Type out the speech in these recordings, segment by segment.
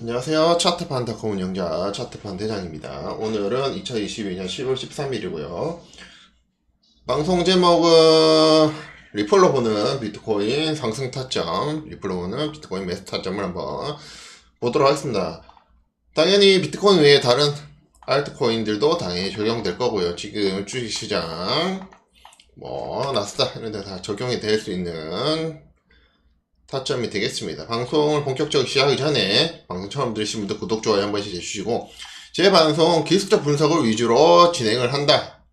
안녕하세요. 차트판닷컴 운영자 차트판 대장입니다. 오늘은 2022년 10월 13일이고요. 방송 제목은 리플로 보는 비트코인 상승 타점, 리플로 보는 비트코인 매수 타점을 한번 보도록 하겠습니다. 당연히 비트코인 외에 다른 알트코인들도 당연히 적용될 거고요. 지금 주식시장, 뭐 나스닥 이런 데 다 적용이 될 수 있는 타점이 되겠습니다. 방송을 본격적으로 시작하기 전에 방송 처음 들으신 분들 구독, 좋아요 한 번씩 해주시고 제 방송 기술적 분석을 위주로 진행을 한다.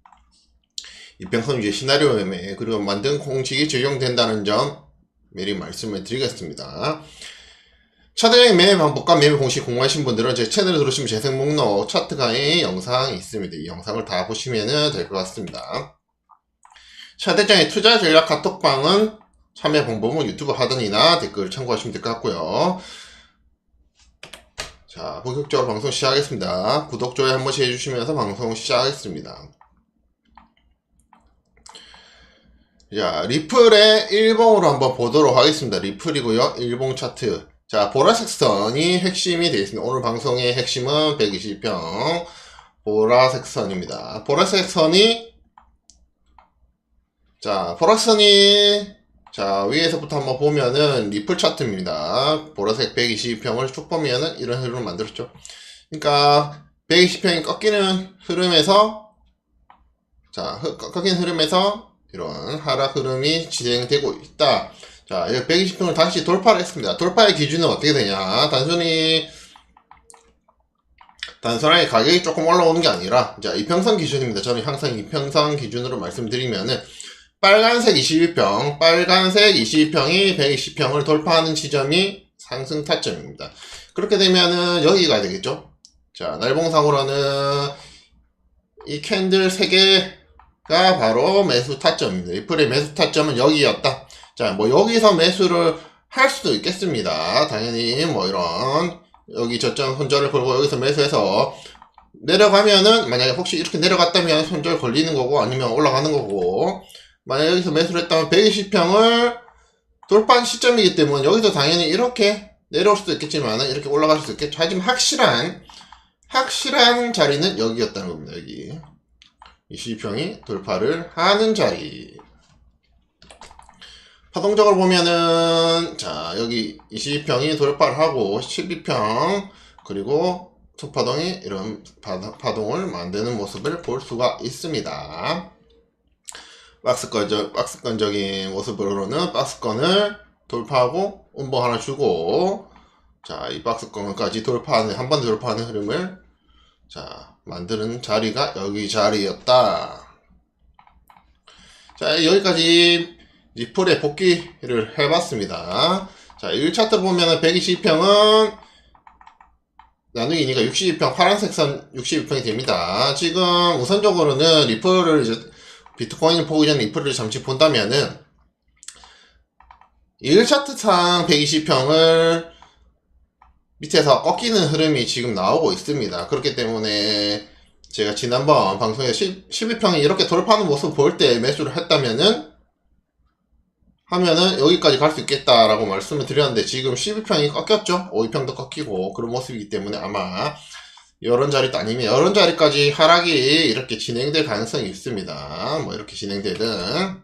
이평선 위의 시나리오 매매 그리고 만든 공식이 적용된다는 점 미리 말씀을 드리겠습니다. 차트장의 매매 방법과 매매 공식 공부하신 분들은 제 채널을 들으시면 재생 목록 차트 강의 영상이 있습니다. 이 영상을 다 보시면 될 것 같습니다. 차트장의 투자 전략 카톡방은 참여 방법은 유튜브 하단이나 댓글 참고하시면 될 것 같고요. 자, 본격적으로 방송 시작하겠습니다. 구독, 좋아요 한 번씩 해주시면서 방송 시작하겠습니다. 자, 리플의 일봉으로 한번 보도록 하겠습니다. 리플이고요. 일봉 차트. 자, 보라색 선이 핵심이 되겠습니다. 오늘 방송의 핵심은 120평 보라색 선입니다. 보라색 선이 자, 보라색 선이 자, 위에서부터 한번 보면은 리플 차트입니다. 보라색 120평을 쭉 보면은 이런 흐름을 만들었죠. 그러니까 120평이 꺾이는 흐름에서 자, 흐- 꺾이는 흐름에서 이런 하락 흐름이 진행되고 있다. 자, 이 120평을 다시 돌파를 했습니다. 돌파의 기준은 어떻게 되냐? 단순히 단순하게 가격이 조금 올라오는 게 아니라 자, 이평선 기준입니다. 저는 항상 이평선 기준으로 말씀드리면은 빨간색 22평, 빨간색 22평이 120평을 돌파하는 지점이 상승 타점입니다. 그렇게 되면은 여기가 되겠죠? 자, 날봉상으로는 이 캔들 3개가 바로 매수 타점입니다. 리플의 매수 타점은 여기였다. 자, 뭐 여기서 매수를 할 수도 있겠습니다. 당연히 뭐 이런 여기 저점 손절을 걸고 여기서 매수해서 내려가면은 만약에 혹시 이렇게 내려갔다면 손절 걸리는 거고 아니면 올라가는 거고 만약 여기서 매수를 했다면 120평을 돌파한 시점이기 때문에 여기서 당연히 이렇게 내려올 수도 있겠지만 이렇게 올라갈 수도 있겠죠. 하지만 확실한 확실한 자리는 여기였다는 겁니다. 여기 22평이 돌파를 하는 자리. 파동적으로 보면은 자 여기 22평이 돌파를 하고 12평 그리고 투파동이 이런 파- 파동을 만드는 모습을 볼 수가 있습니다. 박스권적, 박스권적인 모습으로는 박스권을 돌파하고 음봉 하나 주고 자, 이 박스권까지 돌파하는, 한 번 돌파하는 흐름을 자, 만드는 자리가 여기 자리였다. 자, 여기까지 리플의 복귀를 해봤습니다. 자, 1차트 보면은 120평은 나누기니까 62평, 파란색 선 62평이 됩니다. 지금 우선적으로는 리플을 이제 비트코인을 보기 전에 리플을 잠시 본다면은 1차트상 120평을 밑에서 꺾이는 흐름이 지금 나오고 있습니다. 그렇기 때문에 제가 지난번 방송에 10, 12평이 이렇게 돌파하는 모습 볼 때 매수를 했다면은 하면은 여기까지 갈 수 있겠다라고 말씀을 드렸는데 지금 12평이 꺾였죠? 52평도 꺾이고 그런 모습이기 때문에 아마 이런 자리도 아니면 이런 자리까지 하락이 이렇게 진행될 가능성이 있습니다. 뭐 이렇게 진행되든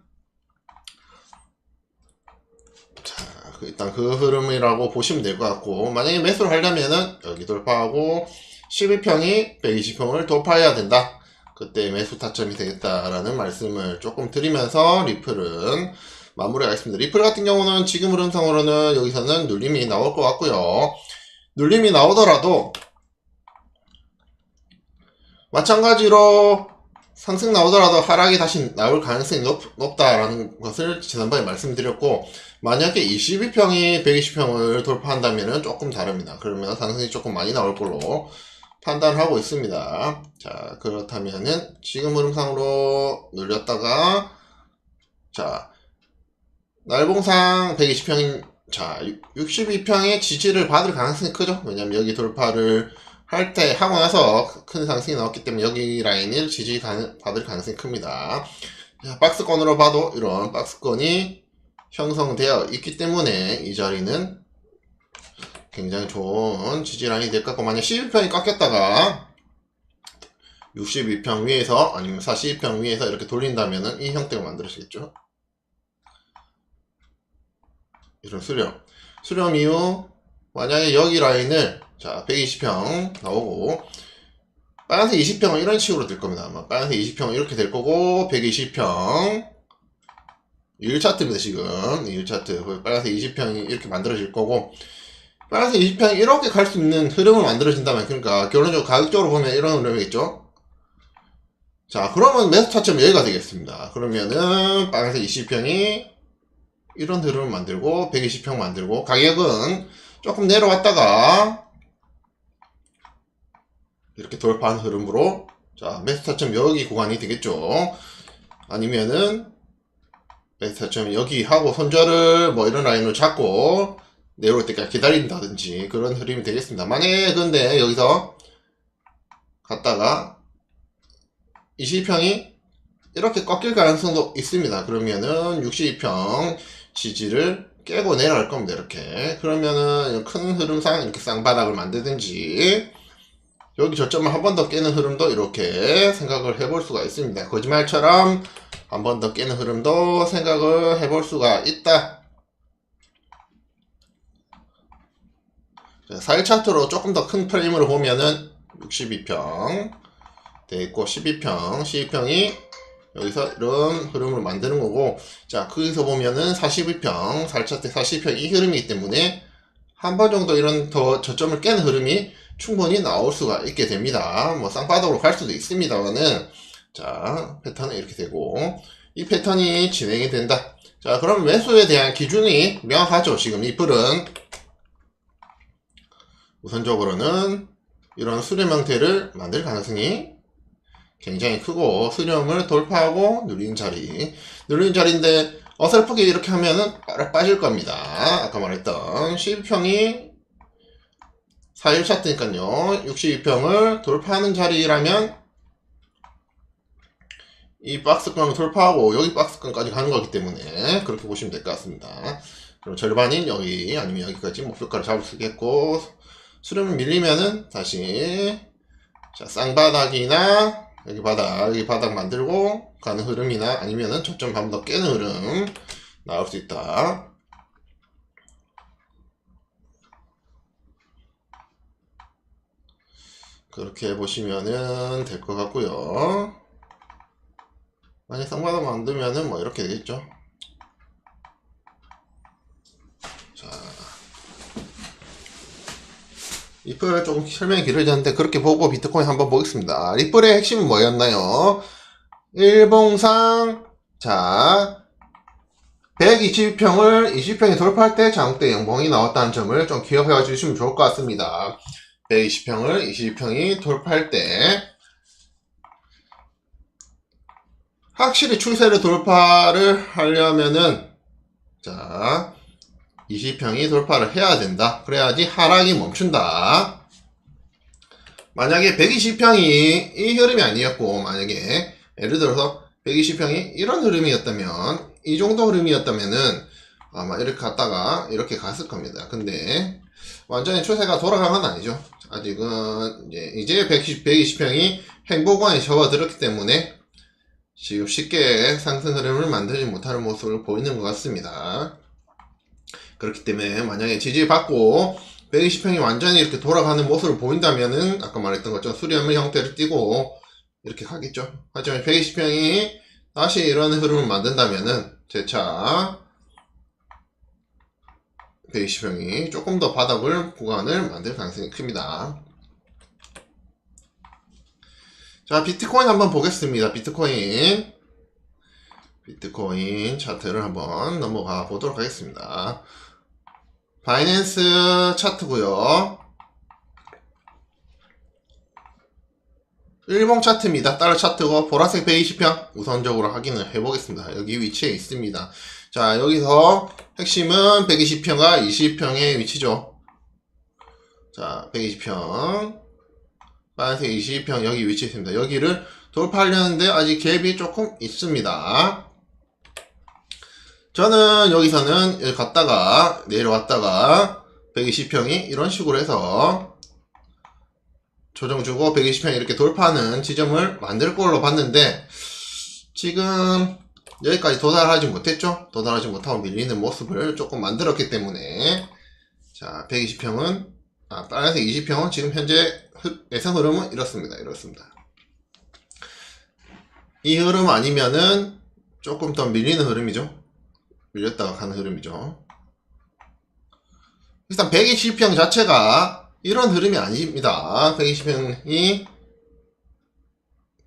자 그- 일단 그 흐름이라고 보시면 될 것 같고 만약에 매수를 하려면은 여기 돌파하고 12평이 120평을 돌파해야 된다. 그때 매수 타점이 되겠다라는 말씀을 조금 드리면서 리플은 마무리하겠습니다. 리플 같은 경우는 지금 흐름상으로는 여기서는 눌림이 나올 것 같고요. 눌림이 나오더라도 마찬가지로 상승 나오더라도 하락이 다시 나올 가능성이 높, 다라는 것을 지난번에 말씀드렸고 만약에 22평이 120평을 돌파한다면 조금 다릅니다. 그러면 상승이 조금 많이 나올 걸로 판단하고 있습니다. 자 그렇다면은 지금 흐름상으로 눌렸다가 자 날봉상 120평인 자 62평의 지지를 받을 가능성이 크죠. 왜냐면 여기 돌파를 할 때 하고 나서 큰 상승이 나왔기 때문에 여기 라인을 지지 받을 가능성이 큽니다. 자, 박스권으로 봐도 이런 박스권이 형성되어 있기 때문에 이 자리는 굉장히 좋은 지지라인이 될 것 같고 만약 12평이 깎였다가 62평 위에서 아니면 42평 위에서 이렇게 돌린다면은 이 형태가 만들어지겠죠. 이런 수렴. 수렴 이후 만약에 여기 라인을 자 120평 나오고 빨간색 20평은 이런 식으로 될 겁니다. 아마. 빨간색 20평은 이렇게 될 거고 120평. 1차트입니다 지금. 1차트. 빨간색 20평이 이렇게 만들어질 거고 빨간색 20평이 이렇게 갈 수 있는 흐름을 만들어진다면 그러니까 결론적으로 가격적으로 보면 이런 흐름이겠죠? 자 그러면 매수 타점 여기가 되겠습니다. 그러면은 빨간색 20평이 이런 흐름을 만들고 120평 만들고 가격은 조금 내려왔다가 이렇게 돌파한 흐름으로 자 매수 타점 여기 구간이 되겠죠? 아니면은 매수 타점 여기 하고 손절을 뭐 이런 라인을 잡고 내려올 때까지 기다린다든지 그런 흐름이 되겠습니다 만약에 근데 여기서 갔다가 22평이 이렇게 꺾일 가능성도 있습니다. 그러면은 62평 지지를 깨고 내려갈 겁니다 이렇게. 그러면은 큰 흐름상 이렇게 쌍바닥을 만들든지 여기 저점을 한 번 더 깨는 흐름도 이렇게 생각을 해볼 수가 있습니다. 거짓말처럼 한 번 더 깨는 흐름도 생각을 해볼 수가 있다. 4일 차트로 조금 더 큰 프레임으로 보면은 62평 돼 있고 12평 12평이 여기서 이런 흐름을 만드는 거고 자 거기서 보면은 42평 4일 차트 42평 이 흐름이기 때문에 한 번 정도 이런 더 저점을 깨는 흐름이 충분히 나올 수가 있게 됩니다. 뭐 쌍바닥으로 갈 수도 있습니다만은 자 패턴은 이렇게 되고 이 패턴이 진행이 된다. 자 그럼 매수에 대한 기준이 명확하죠? 지금 이 풀은. 우선적으로는 이런 수렴 형태를 만들 가능성이 굉장히 크고 수렴을 돌파하고 누린 자리. 누린 자리인데 어설프게 이렇게 하면은 빠질 겁니다. 아까 말했던 12평이 4일 차트니까요. 62평을 돌파하는 자리라면 이 박스권을 돌파하고 여기 박스권까지 가는 거기 때문에 그렇게 보시면 될 것 같습니다. 그럼 절반인 여기 아니면 여기까지 목표가를 잡을 수 있겠고 수렴을 밀리면은 다시 자 쌍바닥이나 여기 바닥 여기 바닥 만들고 가는 흐름이나 아니면은 저점 한번 더 깨는 흐름 나올 수 있다 그렇게 보시면은 될 것 같고요 만약 쌍바닥 만들면은 뭐 이렇게 되겠죠 자 리플 조금 설명이 길어졌는데 그렇게 보고 비트코인 한번 보겠습니다. 리플의 핵심은 뭐였나요? 일봉상 자 120평을 20평이 돌파할 때 장대 영봉이 나왔다는 점을 좀 기억해 주시면 좋을 것 같습니다. 120평을 22평이 돌파할 때 확실히 추세를 돌파를 하려면은 자 20평이 돌파를 해야 된다. 그래야지 하락이 멈춘다. 만약에 120평이 이 흐름이 아니었고, 만약에 예를 들어서 120평이 이런 흐름이었다면, 이 정도 흐름이었다면은 아마 이렇게 갔다가 이렇게 갔을 겁니다. 근데 완전히 추세가 돌아간 건 아니죠. 아직은 이제, 이제 120, 120 평이 행보관에 접어들었기 때문에 지금 쉽게 상승 흐름을 만들지 못하는 모습을 보이는 것 같습니다. 그렇기 때문에 만약에 지지받고 120평이 완전히 이렇게 돌아가는 모습을 보인다면은 아까 말했던 것처럼 수렴의 형태를 띠고 이렇게 가겠죠. 하지만 120평이 다시 이런 흐름을 만든다면은 재차 120평이 조금 더 바닥을 구간을 만들 가능성이 큽니다. 자, 비트코인 한번 보겠습니다. 비트코인. 비트코인 차트를 한번 넘어가 보도록 하겠습니다. 바이낸스 차트고요 일봉 차트입니다. 달러 차트고 보라색 120평 우선적으로 확인을 해보겠습니다. 여기 위치에 있습니다. 자 여기서 핵심은 120평과 20평의 위치죠. 자 120평 빨간색 20평 여기 위치에 있습니다. 여기를 돌파하려는데 아직 갭이 조금 있습니다. 저는 여기서는 여기 갔다가 내려왔다가 120평이 이런 식으로 해서 조정 주고 120평이 이렇게 돌파하는 지점을 만들 걸로 봤는데 지금 여기까지 도달하지 못했죠? 도달하지 못하고 밀리는 모습을 조금 만들었기 때문에 자 120평은 아 빨간색 20평은 지금 현재 흐- 예상 흐름은 이렇습니다. 이렇습니다. 이 흐름 아니면은 조금 더 밀리는 흐름이죠. 밀렸다가 가는 흐름이죠. 일단 120평 자체가 이런 흐름이 아닙니다. 120평이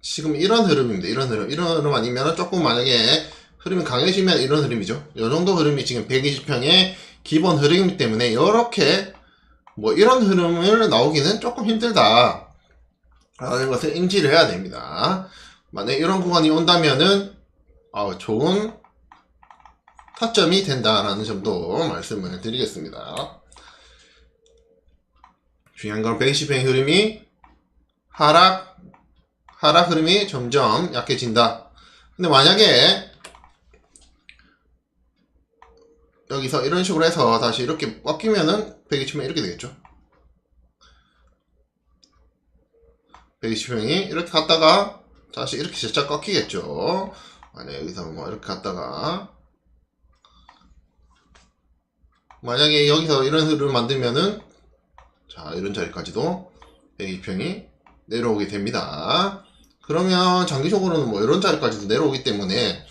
지금 이런 흐름입니다. 이런 흐름. 이런 흐름 아니면 조금 만약에 흐름이 강해지면 이런 흐름이죠. 이 정도 흐름이 지금 120평의 기본 흐름이기 때문에 이렇게 뭐 이런 흐름을 나오기는 조금 힘들다. 라는 것을 인지를 해야 됩니다. 만약에 이런 구간이 온다면은 어, 좋은 타점이 된다라는 점도 말씀을 드리겠습니다. 중요한 건 120평의 흐름이 하락, 하락 흐름이 점점 약해진다. 근데 만약에 여기서 이런 식으로 해서 다시 이렇게 꺾이면은 120평이 이렇게 되겠죠. 120평이 이렇게 갔다가 다시 이렇게 살짝 꺾이겠죠. 만약에 여기서 뭐 이렇게 갔다가 만약에 여기서 이런 흐름을 만들면은 자 이런 자리까지도 120평이 내려오게 됩니다. 그러면 장기적으로는 뭐 이런 자리까지도 내려오기 때문에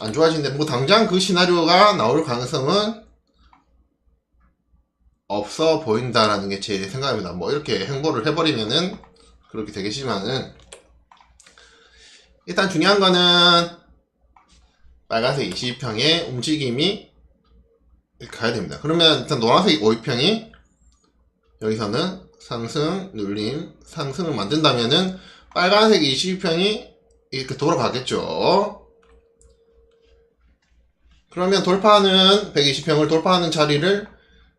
안 좋아지는데 뭐 당장 그 시나리오가 나올 가능성은 없어 보인다라는 게 제 생각입니다. 뭐 이렇게 행보를 해버리면은 그렇게 되겠지만은 일단 중요한 거는 빨간색 20평의 움직임이 가야 됩니다. 그러면 일단 노란색 5평이 여기서는 상승, 눌림, 상승을 만든다면은 빨간색 22평이 이렇게 돌아가겠죠. 그러면 돌파하는 120평을 돌파하는 자리를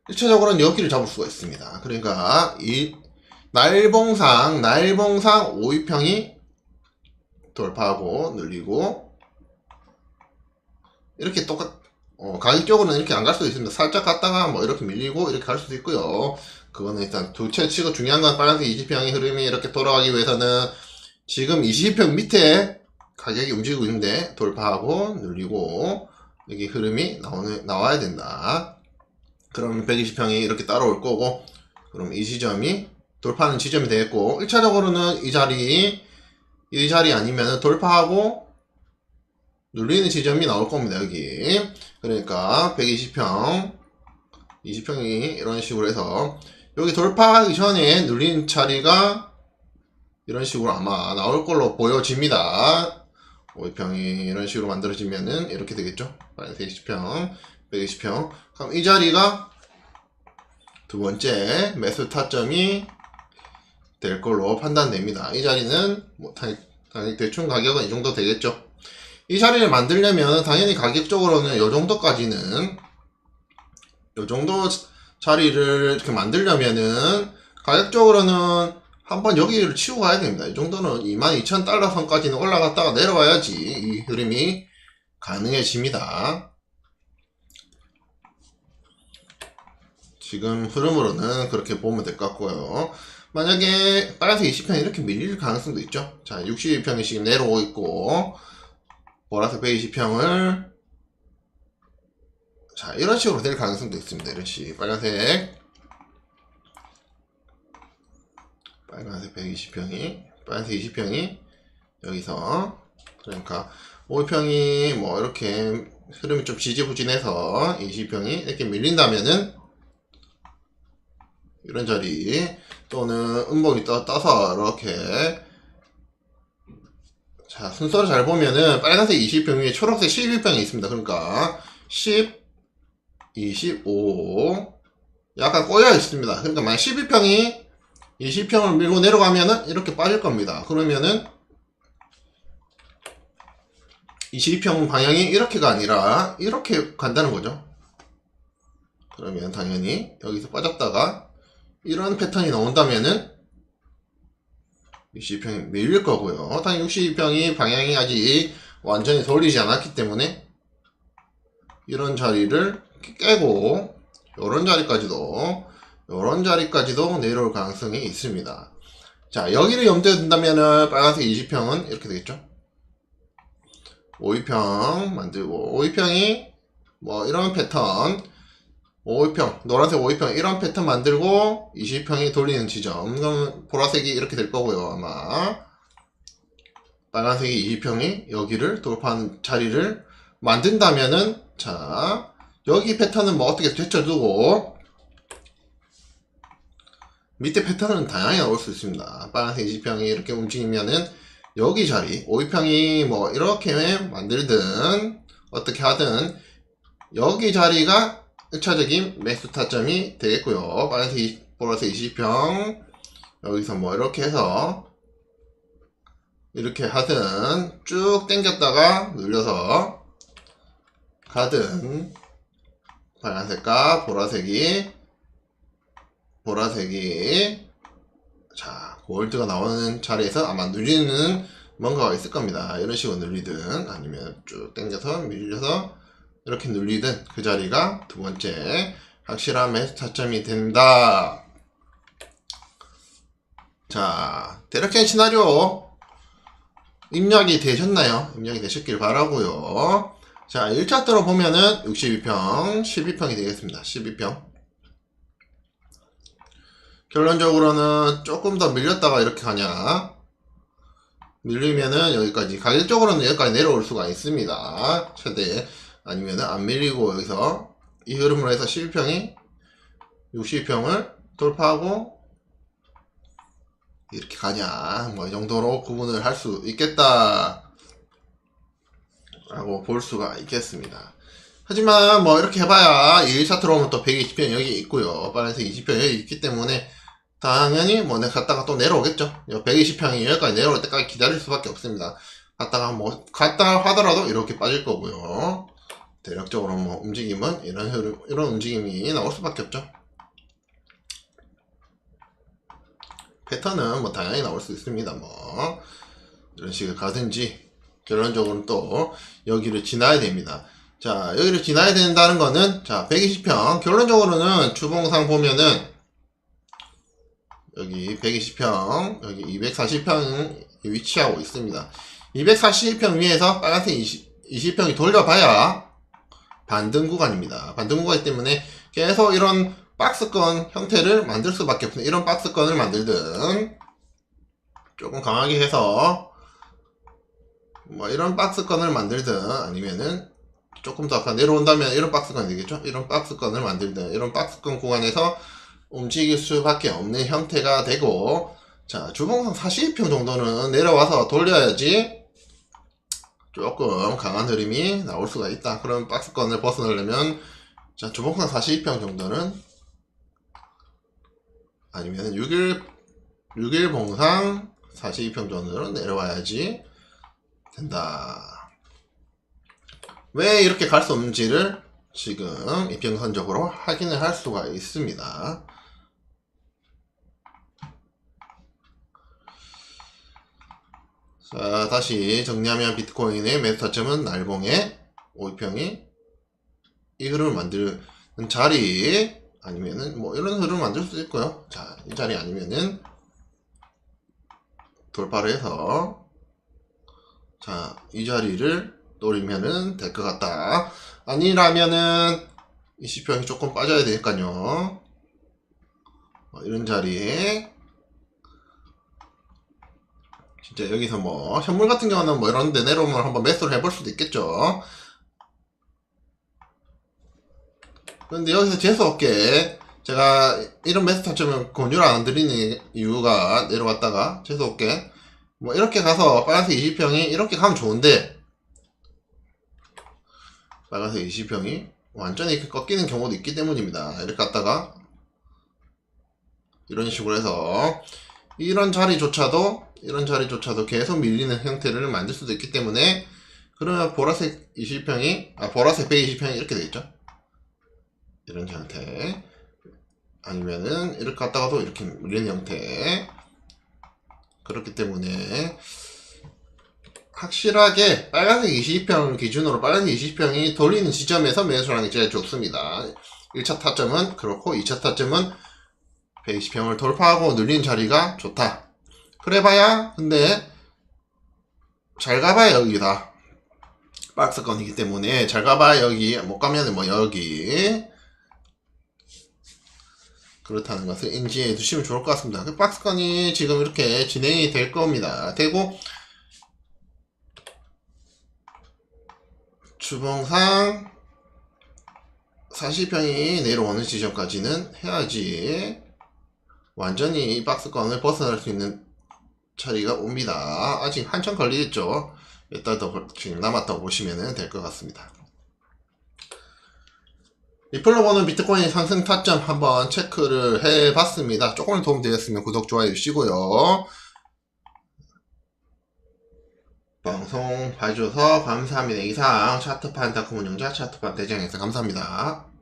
1차적으로는 여기를 잡을 수가 있습니다. 그러니까 이 날봉상, 날봉상 52평이 돌파하고 늘리고 이렇게 똑같 어, 가격적으로는 이렇게 안 갈 수도 있습니다. 살짝 갔다가 뭐 이렇게 밀리고 이렇게 갈 수도 있고요. 그거는 일단 두채 치고 중요한 건 빨간색 20평의 흐름이 이렇게 돌아가기 위해서는 지금 20평 밑에 가격이 움직이고 있는데 돌파하고 늘리고 여기 흐름이 나오는, 나와야 된다. 그러면 120평이 이렇게 따라올 거고 그럼 이 지점이 돌파하는 지점이 되겠고 1차적으로는 이 자리 이 자리 아니면 돌파하고 눌리는 지점이 나올 겁니다 여기 그러니까 120평 20평이 이런 식으로 해서 여기 돌파하기 전에 눌린 자리가 이런 식으로 아마 나올 걸로 보여집니다 5평이 이런 식으로 만들어지면은 이렇게 되겠죠 120평 120평 그럼 이 자리가 두 번째 매수 타점이 될 걸로 판단됩니다. 이 자리는 뭐 당- 당연히 대충 가격은 이 정도 되겠죠. 이 자리를 만들려면 당연히 가격적으로는 이 정도까지는 이 정도 자리를 이렇게 만들려면은 가격적으로는 한번 여기를 치고 가야 됩니다. 이 정도는 22,000달러 선까지는 올라갔다가 내려와야지 이 흐름이 가능해집니다. 지금 흐름으로는 그렇게 보면 될 것 같고요. 만약에 빨간색 20평이 이렇게 밀릴 가능성도 있죠. 자, 62평이 지금 내려오고 있고, 보라색 120평을, 자, 이런 식으로 될 가능성도 있습니다. 이런 식. 빨간색, 빨간색 120평이, 빨간색 20평이, 여기서, 그러니까, 5평이 뭐, 이렇게, 흐름이 좀 지지부진해서 20평이 이렇게 밀린다면은, 이런 자리, 또는 음봉이 떠, 떠서 이렇게 자 순서를 잘 보면은 빨간색 20평 위에 초록색 11평이 있습니다. 그러니까 10 25 약간 꼬여 있습니다. 그러니까 만약 12평이 20평을 밀고 내려가면은 이렇게 빠질 겁니다 그러면은 22평 방향이 이렇게가 아니라 이렇게 간다는 거죠 그러면 당연히 여기서 빠졌다가 이런 패턴이 나온다면은 62평이 밀릴 거고요. 당연히 62평이 방향이 아직 완전히 돌리지 않았기 때문에 이런 자리를 깨고 요런 자리까지도 요런 자리까지도 내려올 가능성이 있습니다. 자 여기를 염두에 둔다면은 빨간색 20평은 이렇게 되겠죠. 5위평 만들고 5위평이 뭐 이런 패턴 5위평 노란색 5위평 이런 패턴 만들고 20평이 돌리는 지점 그럼 보라색이 이렇게 될 거고요 아마 빨간색이 20평이 여기를 돌파하는 자리를 만든다면은 자 여기 패턴은 뭐 어떻게 되쳐 두고 밑에 패턴은 다양하게 나올 수 있습니다. 빨간색 20평이 이렇게 움직이면은 여기 자리 5위평이 뭐 이렇게 만들든 어떻게 하든 여기 자리가 1차적인 매수 타점이 되겠고요. 빨간색 20, 보라색 20평 여기서 뭐 이렇게 해서 이렇게 하든 쭉 당겼다가 눌려서 가든 빨간색과 보라색이 보라색이. 자 골드가 나오는 자리에서 아마 눌리는 뭔가가 있을 겁니다. 이런 식으로 눌리든 아니면 쭉 당겨서 밀려서 이렇게 눌리든 그 자리가 두 번째 매수 타점이 된다. 자 대략적인 시나리오 입력이 되셨나요? 입력이 되셨길 바라고요. 자 1차트로 보면은 62평 12평이 되겠습니다. 12평 결론적으로는 조금 더 밀렸다가 이렇게 가냐. 밀리면은 여기까지 가격적으로는 여기까지 내려올 수가 있습니다. 최대. 아니면은 안 밀리고 여기서 이 흐름으로 해서 12평이 62평을 돌파하고 이렇게 가냐. 뭐 이 정도로 구분을 할 수 있겠다. 라고 볼 수가 있겠습니다. 하지만 뭐 이렇게 해봐야 1차트로 오면 또 120편 여기 있고요. 빨간색 20편 여기 있기 때문에 당연히 뭐 내가 갔다가 또 내려오겠죠. 120평이 여기까지 내려올 때까지 기다릴 수밖에 없습니다. 갔다가 뭐 갔다 하더라도 이렇게 빠질 거고요. 대략적으로 뭐 움직임은 이런 이런 움직임이 나올 수밖에 없죠. 패턴은 뭐 다양하게 나올 수 있습니다 뭐. 이런 식으로 가든지 결론적으로는 또 여기를 지나야 됩니다. 자 여기를 지나야 된다는 거는 자 120평 결론적으로는 주봉상 보면은 여기 120평 여기 240평 위치하고 있습니다. 240평 위에서 빨간색 20, 20 평이 돌려봐야 반등 구간입니다. 반등 구간이기 때문에 계속 이런 박스권 형태를 만들 수밖에 없습니다 이런 박스권을 만들든 조금 강하게 해서 뭐 이런 박스권을 만들든 아니면은 조금 더 내려온다면 이런 박스권이 되겠죠? 이런 박스권을 만들든 이런 박스권 구간에서 움직일 수밖에 없는 형태가 되고 자 주봉상 42평 정도는 내려와서 돌려야지 조금 강한 흐름이 나올 수가 있다. 그럼 박스권을 벗어나려면 자 주봉상 42평 정도는 아니면 6일 6일 봉상 42평 정도는 내려와야지 된다. 왜 이렇게 갈 수 없는지를 지금 이평선적으로 확인을 할 수가 있습니다 자, 다시 정리하면 비트코인의 매수 타점은 날봉의 5평이 이 흐름을 만드는 자리 아니면은 뭐 이런 흐름을 만들 수도 있고요. 자, 이 자리 아니면은 돌파를 해서 자, 이 자리를 노리면은 될 것 같다. 아니라면은 20평이 조금 빠져야 되니까요. 뭐 이런 자리에 진짜 여기서 뭐 현물 같은 경우는 뭐 이런 데 내려오면 한번 매수를 해볼 수도 있겠죠 그런데 여기서 재수없게 제가 이런 매수 타점을 권유를 안 드리는 이유가 내려왔다가 재수없게 뭐 이렇게 가서 빨간색 20평이 이렇게 가면 좋은데 빨간색 20평이 완전히 이렇게 꺾이는 경우도 있기 때문입니다. 이렇게 갔다가 이런 식으로 해서 이런 자리조차도 이런 자리조차도 계속 밀리는 형태를 만들 수도 있기 때문에 그러면 보라색 20평이 아 보라색 120평이 이렇게 되겠죠? 이런 형태. 아니면은 이렇게 갔다가도 이렇게 밀리는 형태. 그렇기 때문에 확실하게 빨간색 20평 기준으로 빨간색 20평이 돌리는 지점에서 매수하는 게 제일 좋습니다 1차 타점은 그렇고 2차 타점은 120평을 돌파하고 늘린 자리가 좋다. 그래봐야 근데 잘 가봐야 여기다. 박스건이기 때문에 잘 가봐야 여기 못 가면 뭐 여기 그렇다는 것을 인지해 두시면 좋을 것 같습니다. 그 박스건이 지금 이렇게 진행이 될 겁니다. 되고 주봉상 40평이 내려오는 지점까지는 해야지 완전히 이 박스권을 벗어날 수 있는 자리가 옵니다. 아직 한참 걸리겠죠. 이따 더 지금 남았다고 보시면 될 것 같습니다. 리플로 보는 비트코인 상승 타점 한번 체크를 해봤습니다. 조금 도움되었으면 구독, 좋아요 주시고요. 방송 봐주셔서 감사합니다. 이상 차트판 다크문 영자 차트판 대장에서 감사합니다.